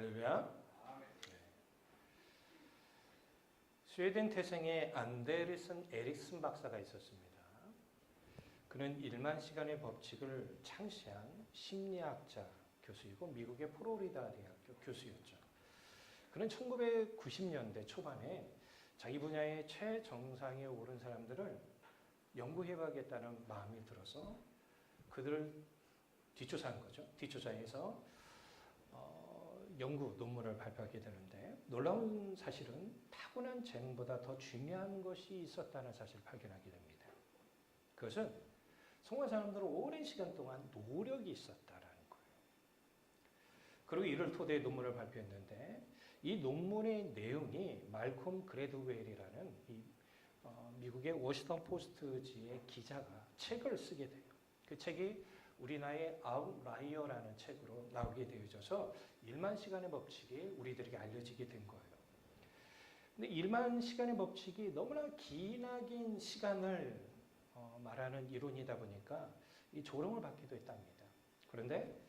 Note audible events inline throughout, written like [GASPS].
할렐루야. 네. 스웨덴 태생의 안데르슨 에릭슨 박사가 있었습니다. 그는 1만 시간의 법칙을 창시한 심리학자 교수이고 미국의 플로리다 대학교 교수였죠. 그는 1990년대 초반에 자기 분야의 최정상에 오른 사람들을 연구해봐야겠다는 마음이 들어서 그들을 뒷조사한 거죠. 뒷조사해서 어, 연구 논문을 발표하게 되는데 놀라운 사실은 타고난 재능보다 더 중요한 것이 있었다는 사실을 발견하게 됩니다. 그것은 성화 사람들은 오랜 시간 동안 노력이 있었다라는 거예요. 그리고 이를 토대에 논문을 발표했는데 이 논문의 내용이 말콤 그레드웰이라는 이 어, 미국의 워싱턴 포스트지의 기자가 책을 쓰게 돼요. 그 책이 우리나라의 아웃라이어라는 책으로 나오게 되어져서 1만 시간의 법칙이 우리들에게 알려지게 된 거예요. 근데 1만 시간의 법칙이 너무나 기나긴 시간을 어, 말하는 이론이다 보니까 이 조롱을 받기도 했답니다. 그런데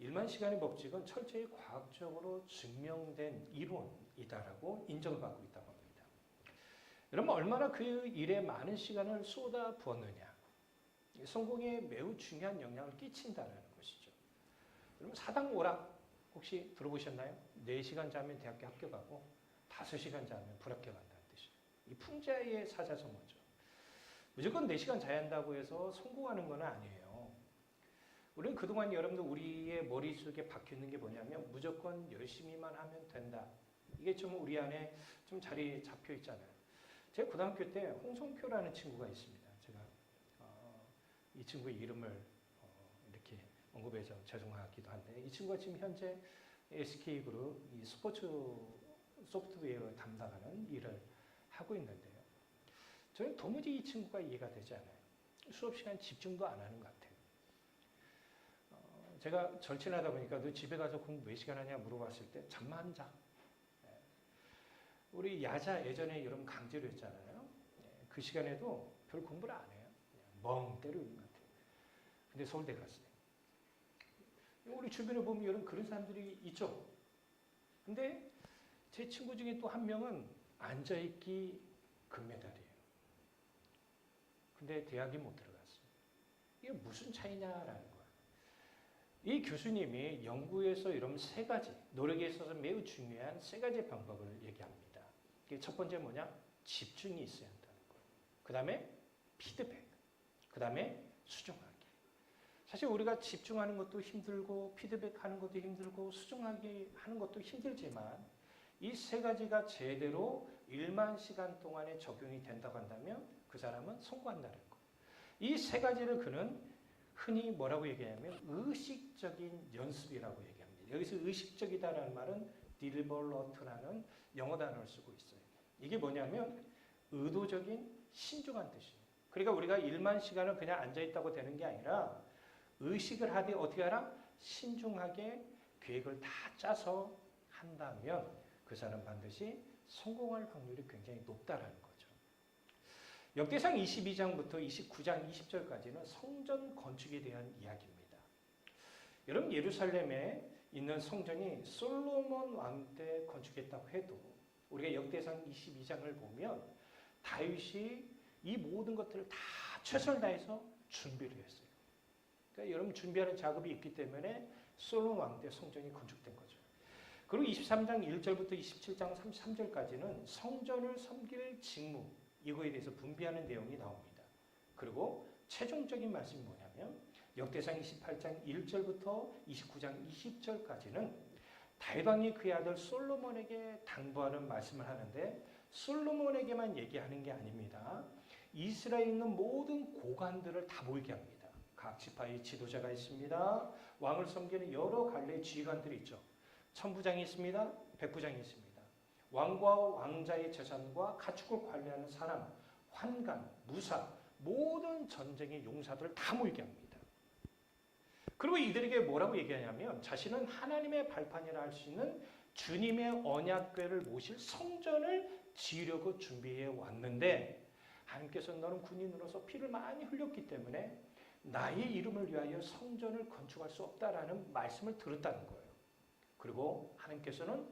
1만 시간의 법칙은 철저히 과학적으로 증명된 이론이다라고 인정을 받고 있다고 합니다. 여러분 얼마나 그 일에 많은 시간을 쏟아 부었느냐. 성공에 매우 중요한 영향을 끼친다는 것이죠. 여러분 사당 오락 혹시 들어보셨나요? 4시간 자면 대학교 합격하고 5시간 자면 불합격한다는 뜻이에요. 이 풍자의 사자성어죠. 무조건 4시간 자야 한다고 해서 성공하는 건 아니에요. 우리는 그동안 여러분들 우리의 머릿속에 박혀 있는 게 뭐냐면 무조건 열심히만 하면 된다. 이게 좀 우리 안에 좀 자리 잡혀 있잖아요. 제가 고등학교 때 홍성표라는 친구가 있습니다. 이 친구의 이름을 어, 이렇게 언급해서 죄송하기도 한데 이 친구가 지금 현재 SK그룹 이 스포츠 소프트웨어 담당하는 일을 하고 있는데요. 저는 도무지 이 친구가 이해가 되지 않아요. 수업 시간 집중도 안 하는 것 같아요. 어, 제가 절친하다 보니까 너 집에 가서 공부 몇 시간 하냐 물어봤을 때 잠만 자. 네. 우리 야자 예전에 여러분 강제로 했잖아요. 네. 그 시간에도 별 공부를 안 해요. 멍 때리는 것 같아요. 근데 서울대 갔어요. 우리 주변에 보면 여러분 그런 사람들이 있죠. 근데 제 친구 중에 또 한 명은 앉아있기 금메달이에요. 근데 대학에 못 들어갔어요. 이게 무슨 차이냐라는 거야. 이 교수님이 연구에서 이런 세 가지, 노력에 있어서 매우 중요한 세 가지 방법을 얘기합니다. 첫 번째 뭐냐? 집중이 있어야 한다는 거예요. 그 다음에 피드백. 그 다음에 수정하기. 사실 우리가 집중하는 것도 힘들고 피드백하는 것도 힘들고 수정하기 하는 것도 힘들지만 이 세 가지가 제대로 1만 시간 동안에 적용이 된다고 한다면 그 사람은 성공한다는 거예요. 이세 가지를 그는 흔히 뭐라고 얘기하냐면 의식적인 연습이라고 얘기합니다. 여기서 의식적이다라는 말은 딜버러트라는 영어 단어를 쓰고 있어요. 이게 뭐냐면 의도적인 신중한 뜻이에요. 그러니까 우리가 1만 시간을 그냥 앉아있다고 되는 게 아니라 의식을 하되 어떻게 하라? 신중하게 계획을 다 짜서 한다면 그 사람 반드시 성공할 확률이 굉장히 높다라는 거죠. 역대상 22장부터 29장 20절까지는 성전 건축에 대한 이야기입니다. 여러분 예루살렘에 있는 성전이 솔로몬 왕 때 건축했다고 해도 우리가 역대상 22장을 보면 다윗이 이 모든 것들을 다 최선을 다해서 준비를 했어요. 그러니까 여러분 준비하는 작업이 있기 때문에 솔로몬 왕 때 성전이 건축된 거죠. 그리고 23장 1절부터 27장 33절까지는 성전을 섬길 직무 이거에 대해서 분비하는 내용이 나옵니다. 그리고 최종적인 말씀이 뭐냐면 역대상 28장 1절부터 29장 20절까지는 다윗 왕이 그의 아들 솔로몬에게 당부하는 말씀을 하는데 솔로몬에게만 얘기하는 게 아닙니다. 이스라엘에 있는 모든 고관들을 다 모이게 합니다. 각 지파의 지도자가 있습니다. 왕을 섬기는 여러 갈래 지휘관들이 있죠. 천부장이 있습니다. 백부장이 있습니다. 왕과 왕자의 재산과 가축을 관리하는 사람, 환관, 무사, 모든 전쟁의 용사들을 다 모이게 합니다. 그리고 이들에게 뭐라고 얘기하냐면 자신은 하나님의 발판이라 할 수 있는 주님의 언약궤를 모실 성전을 지으려고 준비해 왔는데 하나님께서 너는 군인으로서 피를 많이 흘렸기 때문에 나의 이름을 위하여 성전을 건축할 수 없다라는 말씀을 들었다는 거예요. 그리고 하나님께서는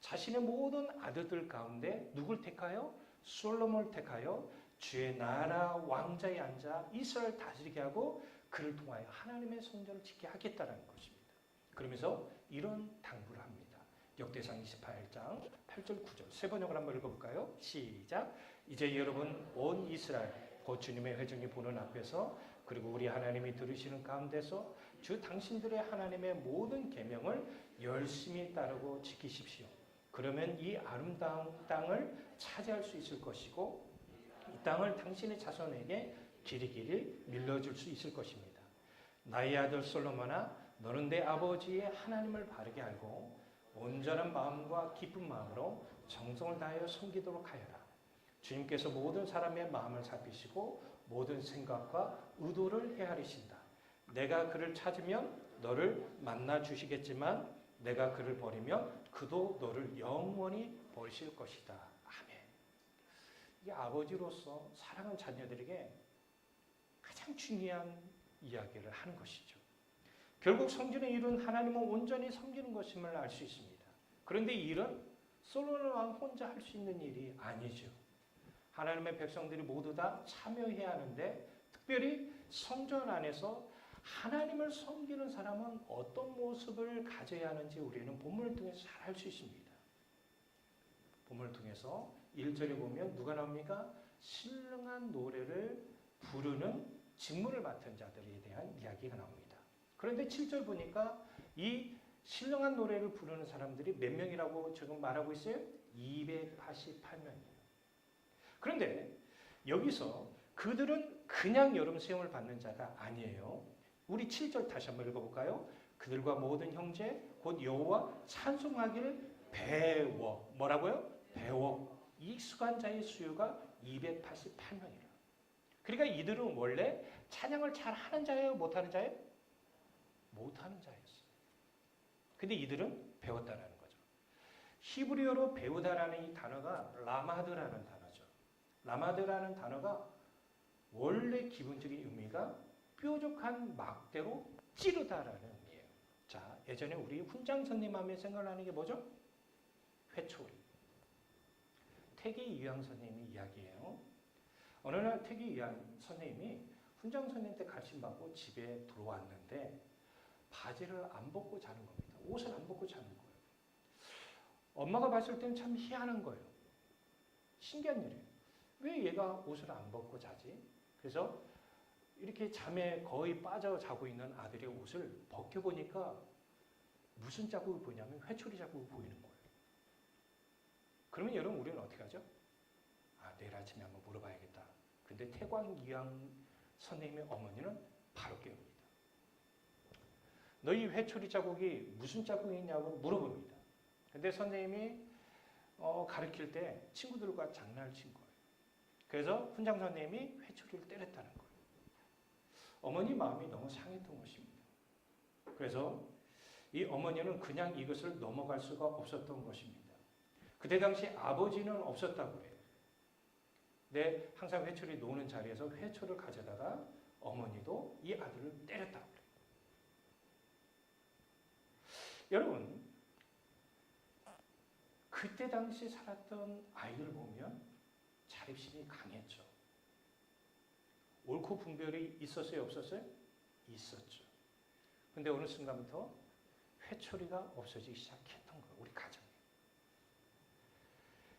자신의 모든 아들들 가운데 누굴 택하여 솔로몬을 택하여 주의 나라 왕자에 앉아 이스라엘 다스리게 하고 그를 통하여 하나님의 성전을 짓게 하겠다라는 것입니다. 그러면서 이런 당부를 합니다. 역대상 28장 8절 9절 세 번역을 한번 읽어볼까요? 시작. 이제 여러분 온 이스라엘 곧 주님의 회중이 보는 앞에서 그리고 우리 하나님이 들으시는 가운데서 주 당신들의 하나님의 모든 계명을 열심히 따르고 지키십시오. 그러면 이 아름다운 땅을 차지할 수 있을 것이고 이 땅을 당신의 자손에게 길이길이 밀려줄 수 있을 것입니다. 나의 아들 솔로몬아 너는 내 아버지의 하나님을 바르게 알고 온전한 마음과 기쁜 마음으로 정성을 다하여 섬기도록 하여라. 주님께서 모든 사람의 마음을 살피시고 모든 생각과 의도를 헤아리신다. 내가 그를 찾으면 너를 만나 주시겠지만 내가 그를 버리면 그도 너를 영원히 버리실 것이다. 아멘. 이 아버지로서 사랑하는 자녀들에게 가장 중요한 이야기를 하는 것이죠. 결국 성전의 일은 하나님을 온전히 섬기는 것임을 알 수 있습니다. 그런데 이 일은 솔로몬 왕 혼자 할 수 있는 일이 아니죠. 하나님의 백성들이 모두 다 참여해야 하는데 특별히 성전 안에서 하나님을 섬기는 사람은 어떤 모습을 가져야 하는지 우리는 본문을 통해서 잘 알 수 있습니다. 본문을 통해서 1절에 보면 누가 나옵니까? 신령한 노래를 부르는 직무를 맡은 자들에 대한 이야기가 나옵니다. 그런데 7절 보니까 이 신령한 노래를 부르는 사람들이 몇 명이라고 지금 말하고 있어요? 288명이에요. 그런데 여기서 그들은 그냥 여름 수영을 받는 자가 아니에요. 우리 7절 다시 한번 읽어볼까요? 그들과 모든 형제 곧 여호와 찬송하기를 배워 뭐라고요? 배워 익숙한 자의 수요가 288명이라. 그러니까 이들은 원래 찬양을 잘 하는 자예요, 못 하는 자예요? 못 하는 자였어요. 근데 이들은 배웠다라는 거죠. 히브리어로 배우다라는 이 단어가 라마드라는 단어죠. 라마드라는 단어가 원래 기본적인 의미가 뾰족한 막대로 찌르다라는 의미예요. 자, 예전에 우리 훈장 선생님 하면 생각나는 게 뭐죠? 회초리. 태기 이황 선생님의 이야기예요. 어느 날 태기 이황 선생님이 훈장 선생님한테 가르침받고 집에 들어왔는데 바지를 안 벗고 자는 겁니다. 옷을 안 벗고 자는 거예요. 엄마가 봤을 때는 참 희한한 거예요. 신기한 일이에요. 왜 얘가 옷을 안 벗고 자지? 그래서 이렇게 잠에 거의 빠져 자고 있는 아들의 옷을 벗겨보니까 무슨 자국이 보이냐면 회초리 자국이 보이는 거예요. 그러면 여러분 우리는 어떻게 하죠? 아 내일 아침에 한번 물어봐야겠다. 근데 태광 이황 선생님의 어머니는 바로 깨웁니다. 너희 회초리 자국이 무슨 자국이냐고 물어봅니다. 근데 선생님이 어, 가르칠 때 친구들과 장난을 친 거예요. 그래서 훈장 선생님이 회초리를 때렸다는 거예요. 어머니 마음이 너무 상했던 것입니다. 그래서 이 어머니는 그냥 이것을 넘어갈 수가 없었던 것입니다. 그때 당시 아버지는 없었다고 해요. 근데 항상 회초리 노는 자리에서 회초를 가져다가 어머니도 이 아들을 때렸다고 그래요. 여러분, 그때 당시 살았던 아이들 보면 자립심이 강했죠. 옳고 분별이 있었어요, 없었어요? 있었죠. 근데 어느 순간부터 회초리가 없어지기 시작했던 거예요, 우리 가정에.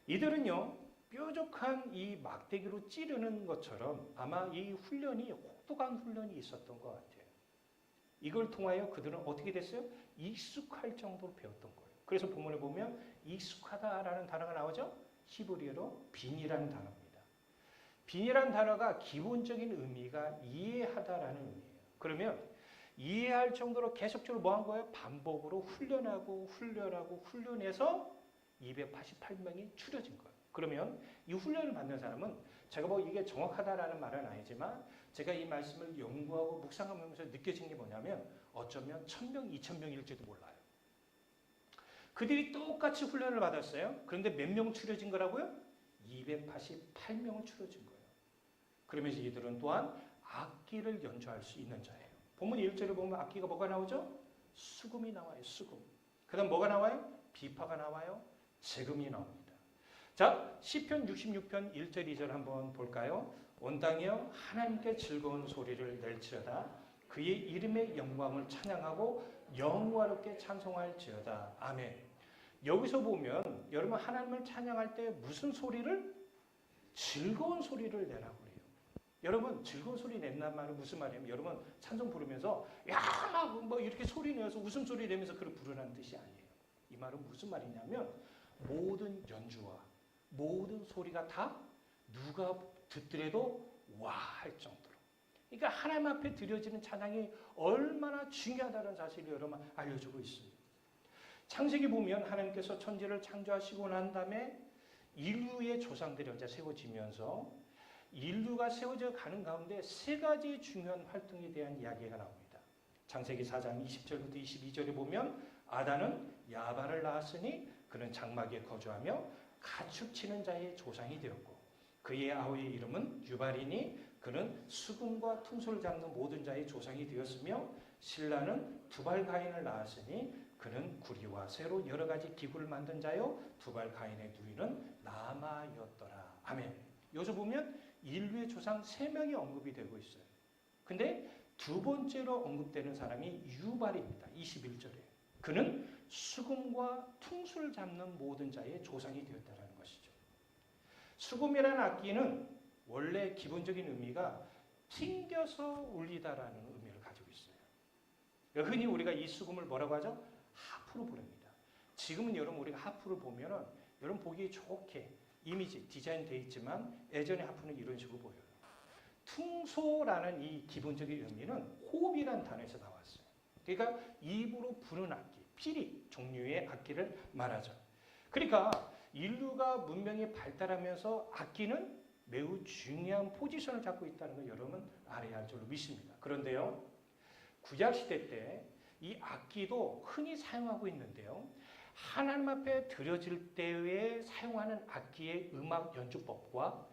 이들은요, 뾰족한 이 막대기로 찌르는 것처럼 아마 이 훈련이 혹독한 훈련이 있었던 것 같아요. 이걸 통하여 그들은 어떻게 됐어요? 익숙할 정도로 배웠던 거예요. 그래서 본문에 보면 익숙하다라는 단어가 나오죠? 히브리어로 빈이라는 단어입니다. 빈이라는 단어가 기본적인 의미가 이해하다라는 의미예요. 그러면 이해할 정도로 계속적으로 뭐 한 거예요? 반복으로 훈련하고 훈련하고 훈련해서 288명이 추려진 거예요. 그러면 이 훈련을 받는 사람은 제가 뭐 이게 정확하다라는 말은 아니지만 제가 이 말씀을 연구하고 묵상하면서 느껴진 게 뭐냐면 어쩌면 1000명, 2000명일지도 몰라요. 그들이 똑같이 훈련을 받았어요. 그런데 몇 명 추려진 거라고요? 288명을 추려진 거예요. 그러면서 이들은 또한 악기를 연주할 수 있는 자예요. 본문 1절을 보면 악기가 뭐가 나오죠? 수금이 나와요. 수금. 그 다음 뭐가 나와요? 비파가 나와요. 재금이 나옵니다. 자, 시편 66편 1절 2절 한번 볼까요? 온 땅이여 하나님께 즐거운 소리를 낼지어다 그의 이름의 영광을 찬양하고 영화롭게 찬송할지어다. 아멘. 여기서 보면 여러분 하나님을 찬양할 때 무슨 소리를 즐거운 소리를 내라고 그래요. 여러분 즐거운 소리 낸단 말은 무슨 말이냐면 여러분 찬송 부르면서 야뭐 이렇게 소리 내서 웃음 소리 내면서 그걸 부르라는 뜻이 아니에요. 이 말은 무슨 말이냐면 모든 연주와 모든 소리가 다 누가 듣더라도 와 할 정도로. 그러니까 하나님 앞에 드려지는 찬양이 얼마나 중요하다는 사실을 여러분 알려주고 있습니다. 창세기 보면 하나님께서 천지를 창조하시고 난 다음에 인류의 조상들이 이제 세워지면서 인류가 세워져 가는 가운데 세 가지 중요한 활동에 대한 이야기가 나옵니다. 창세기 4장 20절부터 22절에 보면 아다는 야발을 낳았으니 그는 장막에 거주하며 가축 치는 자의 조상이 되었고 그의 아우의 이름은 유발이니 그는 수금과 퉁소를 잡는 모든 자의 조상이 되었으며 신라는 두발 가인을 낳았으니 그는 구리와 새로 여러 가지 기구를 만든 자요 두발 가인의 누이는 나마였더라. 아멘. 여기서 보면 인류의 조상 세 명이 언급이 되고 있어요. 근데 두 번째로 언급되는 사람이 유발입니다. 21절에. 그는 수금과 퉁수를 잡는 모든 자의 조상이 되었다는 것이죠. 수금이라는 악기는 원래 기본적인 의미가 튕겨서 울리다라는 의미를 가지고 있어요. 흔히 우리가 이 수금을 뭐라고 하죠? 하프로 부릅니다. 지금은 여러분 우리가 하프를 보면은 여러분 보기 좋게 이미지 디자인 돼 있지만 예전에 하프는 이런 식으로 보여요. 퉁소라는 이 기본적인 의미는 호흡이라는 단어에서 나왔어요. 그러니까 입으로 부는 악기, 피리 종류의 악기를 말하죠. 그러니까 인류가 문명이 발달하면서 악기는 매우 중요한 포지션을 잡고 있다는 걸 여러분 알아야 할 줄로 믿습니다. 그런데요, 구약 시대 때 이 악기도 흔히 사용하고 있는데요. 하나님 앞에 드려질 때에 사용하는 악기의 음악 연주법과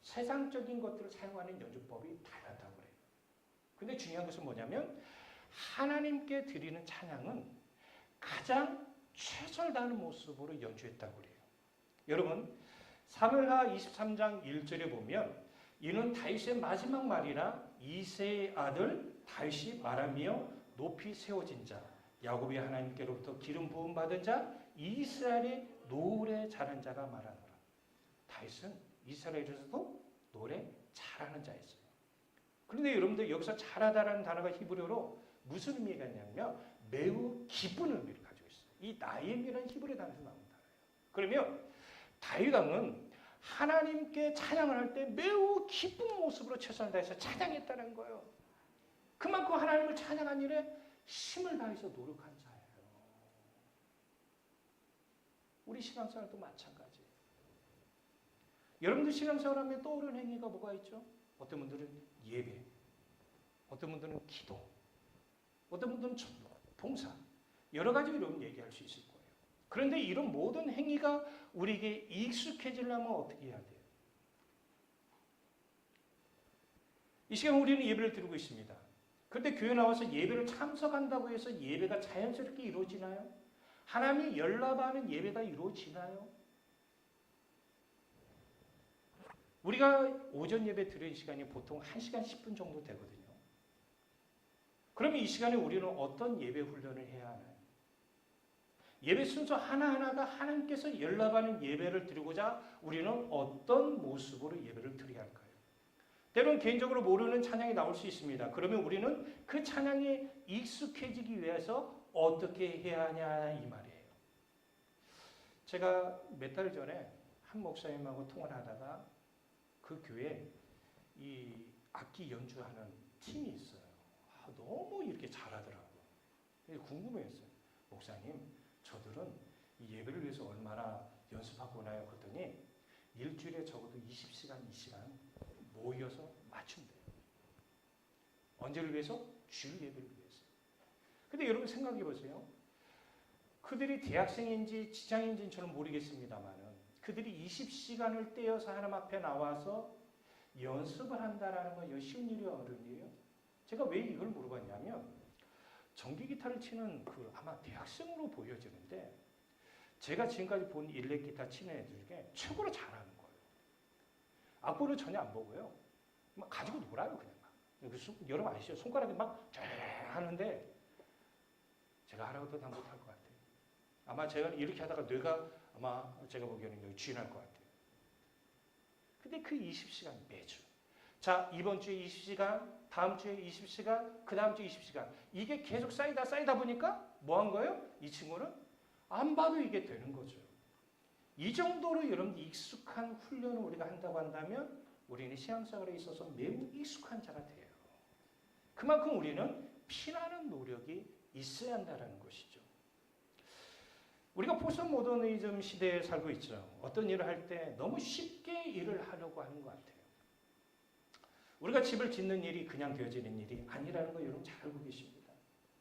세상적인 것들을 사용하는 연주법이 달랐다고 그래요. 근데 중요한 것은 뭐냐면 하나님께 드리는 찬양은 가장 최선을 다하는 모습으로 연주했다고 그래요. 여러분, 사무엘하 23장 1절에 보면 이는 다윗의 마지막 말이라 이세의 아들 다윗이 말하며 높이 세워진 자 야곱의 하나님께로부터 기름 부음 받은 자 이스라엘의 노래 잘하는 자가 말하노라. 다윗은 이스라엘에서도 노래 잘하는 자였어요. 그런데 여러분들 여기서 잘하다라는 단어가 히브리어로 무슨 의미가 있냐면 매우 기쁜 의미를 가지고 있어요. 이 나임이라는 히브리 단어에서 나온 단어예요. 그러면 다윗 왕은 하나님께 찬양을 할 때 매우 기쁜 모습으로 최선을 다해서 찬양했다는 거예요. 그만큼 하나님을 찬양한 일에 힘을 다해서 노력한 자예요. 우리 신앙생활도 마찬가지예요. 여러분들 신앙생활 하면 떠오르는 행위가 뭐가 있죠? 어떤 분들은 예배, 어떤 분들은 기도, 어떤 분들은 전도, 봉사, 여러 가지 여러분 얘기할 수 있을 거예요. 그런데 이런 모든 행위가 우리에게 익숙해지려면 어떻게 해야 돼요? 이 시간 우리는 예배를 드리고 있습니다. 그런데 교회 나와서 예배를 참석한다고 해서 예배가 자연스럽게 이루어지나요? 하나님이 연락하는 예배가 이루어지나요? 우리가 오전 예배 드리는 시간이 보통 1시간 10분 정도 되거든요. 그러면 이 시간에 우리는 어떤 예배 훈련을 해야 하나요? 예배 순서 하나하나가 하나님께서 연락하는 예배를 드리고자 우리는 어떤 모습으로 예배를 드려야 할까요? 때로는 개인적으로 모르는 찬양이 나올 수 있습니다. 그러면 우리는 그 찬양에 익숙해지기 위해서 어떻게 해야 하냐 이 말이에요. 제가 몇 달 전에 한 목사님하고 통화를 하다가 그 교회 이 악기 연주하는 팀이 있어요. 아, 너무 이렇게 잘하더라고요. 궁금했어요. 목사님, 저들은 이 예배를 위해서 얼마나 연습하고 나요? 그랬더니 일주일에 적어도 20시간, 2시간 모여서 맞춘대요. 언제를 위해서? 주일 예배를 위해서. 근데 여러분 생각해 보세요. 그들이 대학생인지 직장인지는 저는 모르겠습니다만은 그들이 20시간을 떼어서 하나님 앞에 나와서 연습을 한다라는 건 쉬운 일이 어려운 일이에요. 제가 왜 이걸 물어봤냐면 전기 기타를 치는 그 아마 대학생으로 보여지는데 제가 지금까지 본 일렉 기타 치는 애들 중에 최고로 잘하는 거예요. 악보를 전혀 안 보고요. 막 가지고 놀아요 그냥 막. 여러분 아시죠? 손가락이 막 쫙 하는데 제가 하라고도 다 못할 것 같아요. 아마 제가 이렇게 하다가 뇌가 아마 제가 보기에는 여기 쥐날 것 같아요. 근데 그 20시간 매주. 자, 이번 주에 20시간, 다음 주에 20시간, 그 다음 주에 20시간. 이게 계속 쌓이다 쌓이다 보니까 뭐 한 거예요? 이 친구는 안 봐도 이게 되는 거죠. 이 정도로 여러분 익숙한 훈련을 우리가 한다고 한다면 우리는 신앙생활에 있어서 매우 익숙한 자가 돼요. 그만큼 우리는 피나는 노력이 있어야 한다는 것이죠. 우리가 포스트 모더니즘 시대에 살고 있죠. 어떤 일을 할 때 너무 쉽게 일을 하려고 하는 것 같아요. 우리가 집을 짓는 일이 그냥 되어지는 일이 아니라는 거 여러분 잘 알고 계십니다.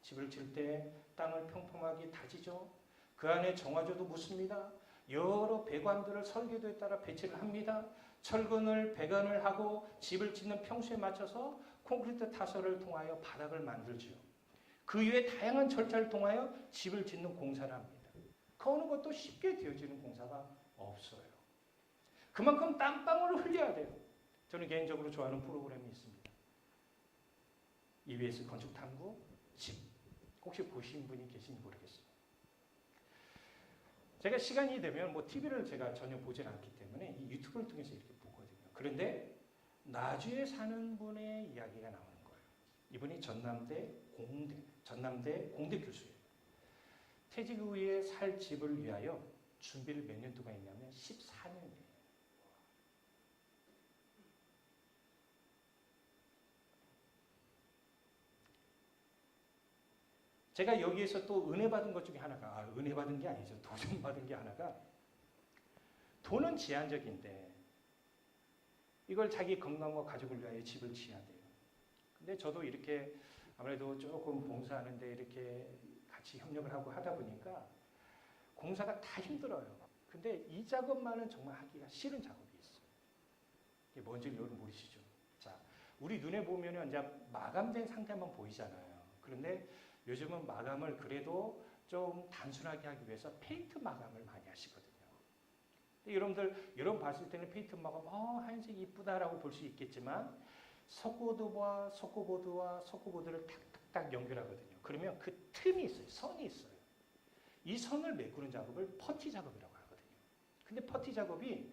집을 질 때 땅을 평평하게 다지죠. 그 안에 정화조도 묻습니다. 여러 배관들을 설계도에 따라 배치를 합니다. 철근을 배관을 하고 집을 짓는 평수에 맞춰서 콘크리트 타설을 통하여 바닥을 만들죠. 그 이외에 다양한 절차를 통하여 집을 짓는 공사를 합니다. 그 어느 것도 쉽게 되어지는 공사가 없어요. 그만큼 땀방울을 흘려야 돼요. 저는 개인적으로 좋아하는 프로그램이 있습니다. EBS 건축탐구 집. 혹시 보신 분이 계신지 모르겠어요. 제가 시간이 되면 뭐 TV를 제가 전혀 보질 않기 때문에 이 유튜브를 통해서 이렇게 보거든요. 그런데 나주에 사는 분의 이야기가 나오는 거예요. 이분이 전남대 공대, 전남대 공대 교수예요. 퇴직 후에 살 집을 위하여 준비를 몇 년 동안 했냐면 14년이에요. 제가 여기에서 또 은혜 받은 것 중에 하나가 아, 은혜 받은 게 아니죠. 도전 받은 게 하나가 돈은 제한적인데 이걸 자기 건강과 가족을 위하여 집을 지어야 돼요. 근데 저도 이렇게 아무래도 조금 봉사하는데 이렇게 같이 협력을 하고 하다 보니까 공사가 다 힘들어요. 근데 이 작업만은 정말 하기가 싫은 작업이 있어요. 이게 뭔지 여러분 모르시죠? 자, 우리 눈에 보면은 이제 마감된 상태만 보이잖아요. 그런데 요즘은 마감을 그래도 좀 단순하게 하기 위해서 페인트 마감을 많이 하시거든요. 여러분들 여러분 봤을 때는 페인트 마감 어 하얀색 이쁘다라고 볼 수 있겠지만 석고보드와 석고보드와 석고보드를 탁탁탁 연결하거든요. 그러면 그 틈이 있어요. 선이 있어요. 이 선을 메꾸는 작업을 퍼티 작업이라고 하거든요. 근데 퍼티 작업이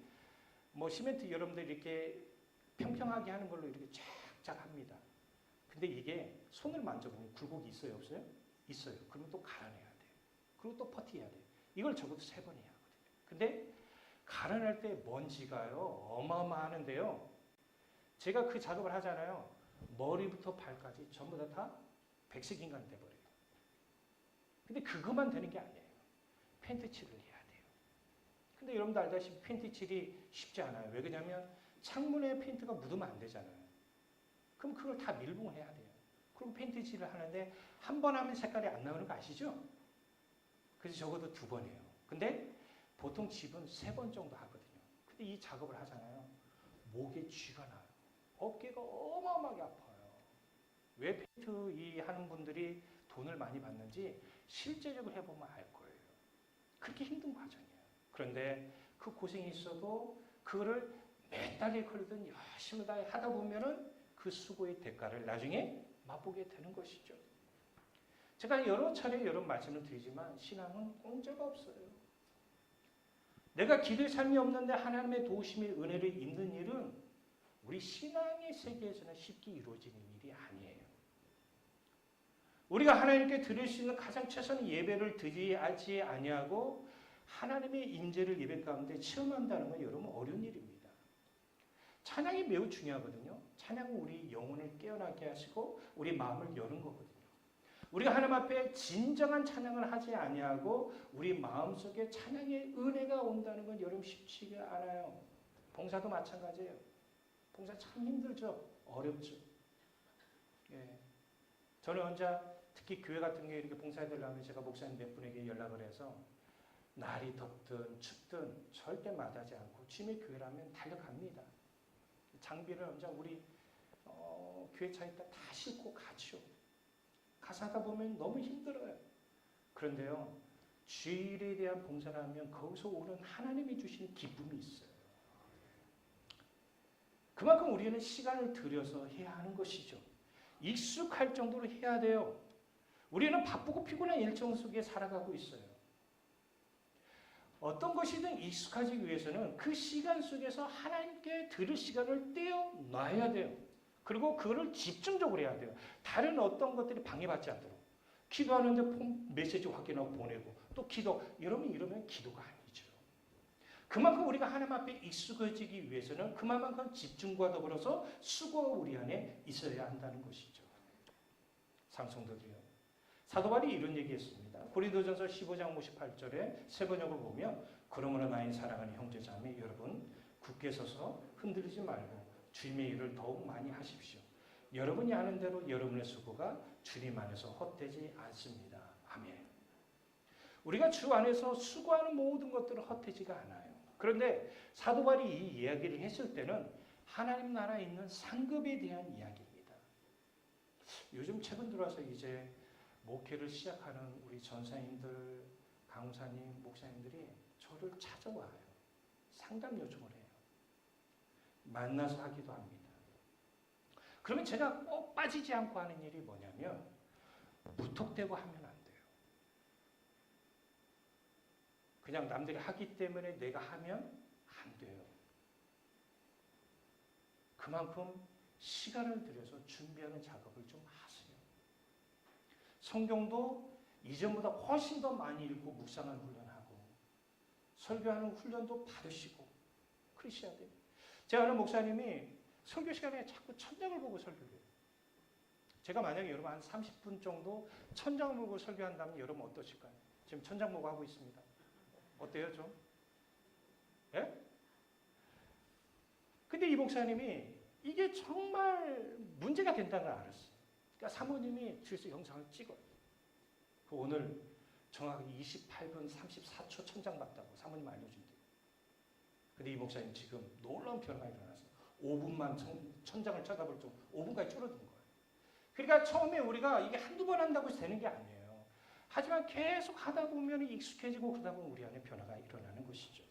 뭐 시멘트 여러분들 이렇게 평평하게 하는 걸로 이렇게 쫙쫙 합니다. 근데 이게 손을 만져보면 굴곡이 있어요, 없어요? 있어요. 그러면 또 갈아내야 돼요. 그리고 또 퍼티해야 돼요. 이걸 적어도 세 번 해야 하거든요. 근데 갈아낼 때 먼지가요, 어마어마하는데요. 제가 그 작업을 하잖아요. 머리부터 발까지 전부 다, 다 백색 인간이 돼버려요. 근데 그것만 되는 게 아니에요. 펜트 칠을 해야 돼요. 근데 여러분도 알다시피 펜트 칠이 쉽지 않아요. 왜 그러냐면 창문에 페인트가 묻으면 안 되잖아요. 그럼 그걸 다 밀봉해야 돼요. 그럼 페인트 칠을 하는데 한 번 하면 색깔이 안 나오는 거 아시죠? 그래서 적어도 두 번 해요. 근데 보통 집은 세 번 정도 하거든요. 근데 이 작업을 하잖아요. 목에 쥐가 나요. 어깨가 어마어마하게 아파요. 왜 페인트 이 하는 분들이 돈을 많이 받는지 실제적으로 해보면 알 거예요. 그렇게 힘든 과정이에요. 그런데 그 고생이 있어도 그거를 몇 달에 걸리든 열심히 다 하다 보면은 그 수고의 대가를 나중에 맛보게 되는 것이죠. 제가 여러 차례 여러 말씀을 드리지만 신앙은 공짜가 없어요. 내가 기도의 삶이 없는데 하나님의 도우심의 은혜를 입는 일은 우리 신앙의 세계에서는 쉽게 이루어지는 일이 아니에요. 우리가 하나님께 드릴 수 있는 가장 최선의 예배를 드리지 아니하고 하나님의 임재를 예배 가운데 체험한다는 건 여러분 어려운 일입니다. 찬양이 매우 중요하거든요. 찬양은 우리 영혼을 깨어나게 하시고 우리 마음을 여는 거거든요. 우리가 하나님 앞에 진정한 찬양을 하지 아니하고 우리 마음속에 찬양의 은혜가 온다는 건 여러분 쉽지가 않아요. 봉사도 마찬가지예요. 봉사 참 힘들죠. 어렵죠. 예. 저는 혼자 특히 교회 같은 경우에 이렇게 봉사해 달라면 제가 목사님 몇 분에게 연락을 해서 날이 덥든 춥든 절대 마다하지 않고 주님의 교회라면 달려갑니다. 장비를 혼자 우리 어, 교회 차에다 다 싣고 가죠. 가사하다 보면 너무 힘들어요. 그런데요, 주일에 대한 봉사를 하면 거기서 오는 하나님이 주시는 기쁨이 있어요. 그만큼 우리는 시간을 들여서 해야 하는 것이죠. 익숙할 정도로 해야 돼요. 우리는 바쁘고 피곤한 일정 속에 살아가고 있어요. 어떤 것이든 익숙하기 위해서는 그 시간 속에서 하나님께 들을 시간을 떼어 놔야 돼요. 그리고 그거를 집중적으로 해야 돼요. 다른 어떤 것들이 방해받지 않도록. 기도하는데 폰 메시지 확인하고 보내고 또 기도 여러분 이러면 기도가 아니죠. 그만큼 우리가 하나님 앞에 익숙해지기 위해서는 그만큼 집중과 더불어서 수고가 우리 안에 있어야 한다는 것이죠. 상성도들이요. 사도 바울이 이런 얘기했습니다. 고린도전서 15장 58절에 세 번역을 보면 그러므로 나의 사랑하는 형제 자매 여러분 굳게 서서 흔들리지 말고 주님의 일을 더욱 많이 하십시오. 여러분이 하는 대로 여러분의 수고가 주님 안에서 헛되지 않습니다. 아멘. 우리가 주 안에서 수고하는 모든 것들은 헛되지가 않아요. 그런데 사도 바울이 이 이야기를 했을 때는 하나님 나라에 있는 상급에 대한 이야기입니다. 요즘 최근 들어와서 이제 목회를 시작하는 우리 전사님들, 강사님, 목사님들이 저를 찾아와요. 상담 요청을 해요. 만나서 하기도 합니다. 그러면 제가 꼭 빠지지 않고 하는 일이 뭐냐면 무턱대고 하면 안 돼요. 그냥 남들이 하기 때문에 내가 하면 안 돼요. 그만큼 시간을 들여서 준비하는 작업을 좀 하세요. 성경도 이전보다 훨씬 더 많이 읽고 묵상하는 훈련하고 설교하는 훈련도 받으시고 그러셔야 돼요. 제가 아는 목사님이 설교 시간에 자꾸 천장을 보고 설교를 해요. 제가 만약에 여러분 한 30분 정도 천장을 보고 설교한다면 여러분 어떠실까요? 지금 천장 보고 하고 있습니다. 어때요 좀? 예? 근데 이 목사님이 이게 정말 문제가 된다는 걸 알았어요. 그러니까 사모님이 주에서 영상을 찍어요. 그 오늘 정확히 28분 34초 천장 봤다고 사모님 알려준대요. 근데 이 목사님 지금 놀라운 변화가 일어나서 5분만 천, 천장을 쳐다볼 정도 5분까지 줄어든 거예요. 그러니까 처음에 우리가 이게 한두 번 한다고 해서 되는 게 아니에요. 하지만 계속 하다 보면 익숙해지고 그러다 보면 우리 안에 변화가 일어나는 것이죠.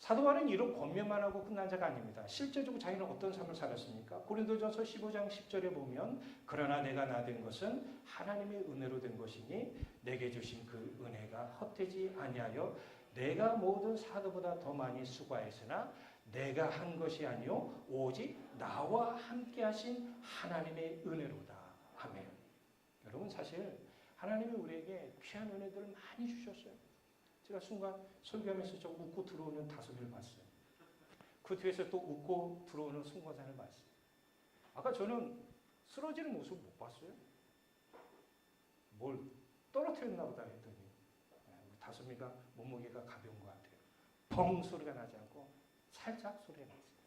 사도 바울은 이런 권면만 하고 끝난 자가 아닙니다. 실제적으로 자기는 어떤 삶을 살았습니까? 고린도전서 15장 10절에 보면 그러나 내가 나 된 것은 하나님의 은혜로 된 것이니 내게 주신 그 은혜가 헛되지 아니하여 내가 모든 사도보다 더 많이 수고하였으나 내가 한 것이 아니요 오직 나와 함께 하신 하나님의 은혜로다. 아멘. 여러분 사실 하나님이 우리에게 귀한 은혜들을 많이 주셨어요. 제가 순간 설교하면서 저 웃고 들어오는 다솜이를 봤어요. 그 뒤에서 또 웃고 들어오는 송과산을 봤어요. 아까 저는 쓰러지는 모습 못 봤어요. 뭘 떨어뜨렸나 보다 했더니 네, 다솜이가 몸무게가 가벼운 것 같아요. 펑 소리가 나지 않고 살짝 소리가 났어요.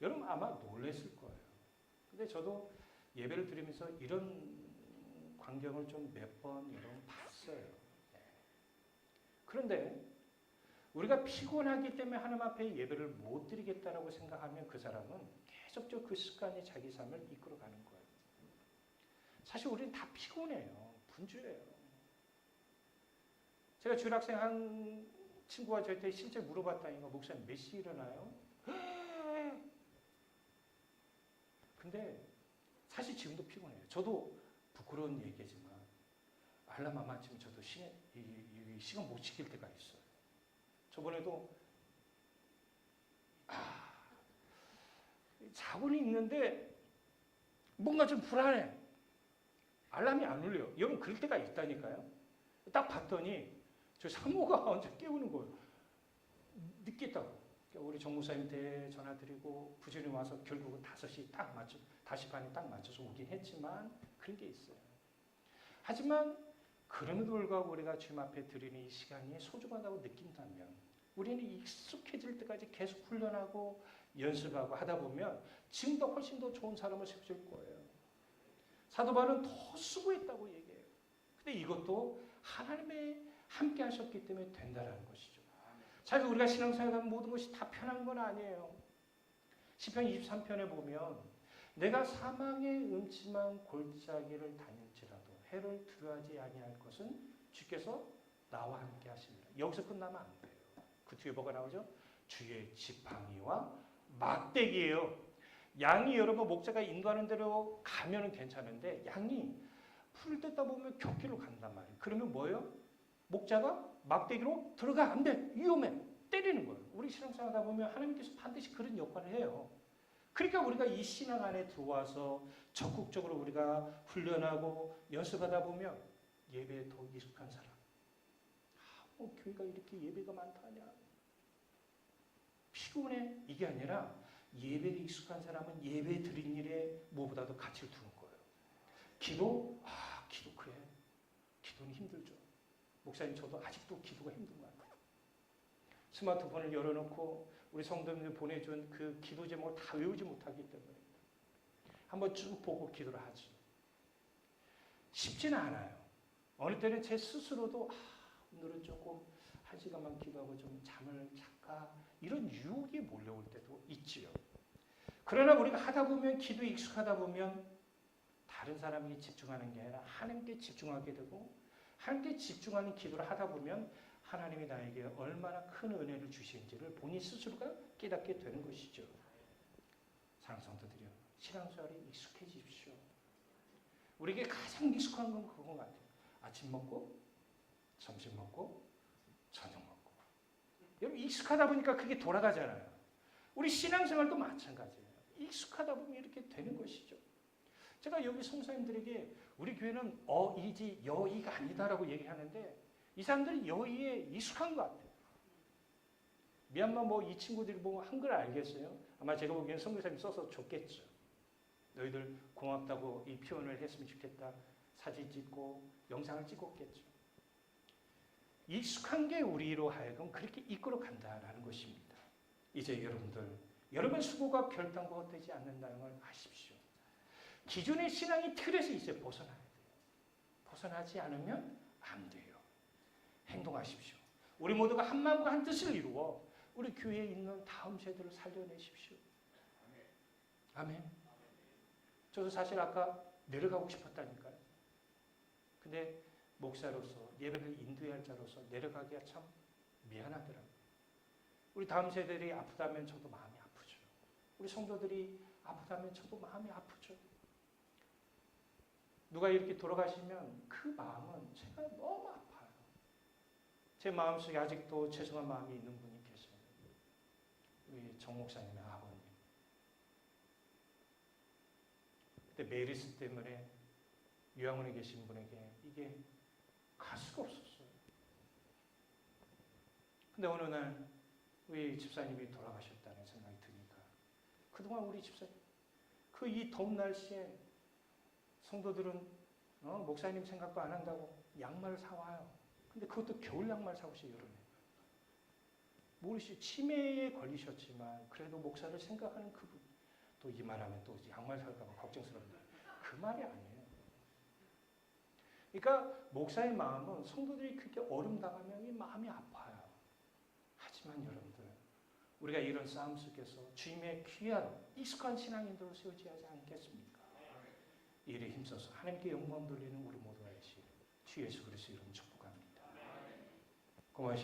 여러분 아마 놀랬을 거예요. 근데 저도 예배를 드리면서 이런 광경을 좀 몇 번 여러분 봤어요. 네. 그런데 우리가 피곤하기 때문에 하나님 앞에 예배를 못 드리겠다라고 생각하면 그 사람은 계속적으로 그 습관이 자기 삶을 이끌어가는 거예요. 사실 우리는 다 피곤해요. 분주해요. 제가 주일학생 한 친구가 저한테 실제 물어봤다니까 목사님 몇 시 일어나요? [GASPS] 근데 사실 지금도 피곤해요. 저도 부끄러운 얘기지만 알람 안 맞추면 저도 시, 이, 이, 시간 못 지킬 때가 있어요. 저번에도 아, 자고는 있는데 뭔가 좀 불안해. 알람이 안 울려요. 여러분 그럴 때가 있다니까요. 딱 봤더니 저 사모가 [LAUGHS] 언제 깨우는 거예요. 늦겠다고. 그러니까 우리 정무사님한테 전화드리고 부전이 와서 결국은 5시 딱 맞춰, 5시 반에 딱 맞춰서 오긴 했지만 그런 게 있어요. 하지만 그럼에도 불구하고 우리가 주님 앞에 드리는 이 시간이 소중하다고 느낀다면 우리는 익숙해질 때까지 계속 훈련하고 연습하고 하다 보면 지금도 훨씬 더 좋은 사람을 세워질 거예요. 사도 바울은 더 수고했다고 얘기해요. 근데 이것도 하나님의 함께 하셨기 때문에 된다는 것이죠. 사실 우리가 신앙생활하면 모든 것이 다 편한 건 아니에요. 시편 23편에 보면 내가 사망의 음침한 골짜기를 다닐지라도 해를 두려워하지 아니할 것은 주께서 나와 함께 하십니다. 여기서 끝나면 안 돼요. 그 뒤에 뭐가 나오죠? 주의 지팡이와 막대기예요. 양이 여러분 목자가 인도하는 대로 가면은 괜찮은데 양이 풀을 뜯다 보면 곁길로 간단 말이에요. 그러면 뭐예요? 목자가 막대기로 들어가 안 돼. 위험해. 때리는 거예요. 우리 신앙생활 하다 보면 하나님께서 반드시 그런 역할을 해요. 그러니까 우리가 이 신앙 안에 들어와서 적극적으로 우리가 훈련하고 연습하다 보면 예배에 더 익숙한 사람. 아, 뭐 교회가 이렇게 예배가 많다냐. 피곤해. 이게 아니라 예배에 익숙한 사람은 예배 드린 일에 무엇보다도 가치를 두는 거예요. 기도, 아, 기도 그래. 기도는 힘들죠. 목사님 저도 아직도 기도가 힘든 것 같아요. 스마트폰을 열어놓고 우리 성도님들 보내준 그 기도 제목을 다 외우지 못하기 때문에 한번 쭉 보고 기도를 하지. 쉽지는 않아요. 어느 때는 제 스스로도 아, 오늘은 조금 한 시간만 기도하고 좀 잠을 잘까 이런 유혹이 몰려올 때도 있지요. 그러나 우리가 하다 보면 기도 익숙하다 보면 다른 사람에게 집중하는 게 아니라 하나님께 집중하게 되고 하나님께 집중하는 기도를 하다 보면 하나님이 나에게 얼마나 큰 은혜를 주시는지를 본인 스스로가 깨닫게 되는 것이죠. 사랑 성도들이요. 신앙생활에 익숙해지십시오. 우리에게 가장 익숙한 건 그건 같아요. 아침 먹고, 점심 먹고, 저녁 먹고. 여러분 익숙하다 보니까 그게 돌아가잖아요. 우리 신앙생활도 마찬가지예요. 익숙하다 보면 이렇게 되는 것이죠. 제가 여기 성사님들에게 우리 교회는 어이지 여이가 아니다라고 얘기하는데 이 사람들이 여의에 익숙한 것 같아요. 미얀마 뭐 이 친구들이 보면 한글 알겠어요? 아마 제가 보기엔 성교사님 써서 좋겠죠. 너희들 고맙다고 이 표현을 했으면 좋겠다. 사진 찍고 영상을 찍었겠죠. 익숙한 게 우리로 하여금 그렇게 이끌어 간다라는 것입니다. 이제 여러분들, 여러분 수고가 결단과 되지 않는다는 걸 아십시오. 기존의 신앙이 틀에서 이제 벗어나야 돼요. 벗어나지 않으면 안 돼요. 행동하십시오. 우리 모두가 한 마음과 한 뜻을 이루어 우리 교회에 있는 다음 세대를 살려내십시오. 아멘. 저도 사실 아까 내려가고 싶었다니까요. 근데 목사로서 예배를 인도해야 할 자로서 내려가기가 참 미안하더라고요. 우리 다음 세대들이 아프다면 저도 마음이 아프죠. 우리 성도들이 아프다면 저도 마음이 아프죠. 누가 이렇게 돌아가시면 그 마음은 제가 너무 아파요. 제 마음속에 아직도 죄송한 마음이 있는 분이 계세요. 우리 정 목사님의 아버님. 그때 메리스 때문에 요양원에 계신 분에게 이게 갈 수가 없었어요. 근데 어느 날 우리 집사님이 돌아가셨다는 생각이 드니까 그동안 우리 집사님 그 이 더운 날씨에 성도들은 어, 목사님 생각도 안 한다고 양말을 사와요. 근데 그것도 겨울 양말 사오시 여름에. 모르시 치매에 걸리셨지만 그래도 목사를 생각하는 그분 또 이 말하면 또 양말 살까봐 걱정스럽다. 그 말이 아니에요. 그러니까 목사의 마음은 성도들이 그렇게 얼음 당하면 이 마음이 아파요. 하지만 여러분들 우리가 이런 싸움 속에서 주님의 귀한 익숙한 신앙인들을 세우지 하지 않겠습니까? 이 일에 힘써서 하나님께 영광 돌리는 우리 모두가 되시 주 예수 그리스도 이름 축 고마우시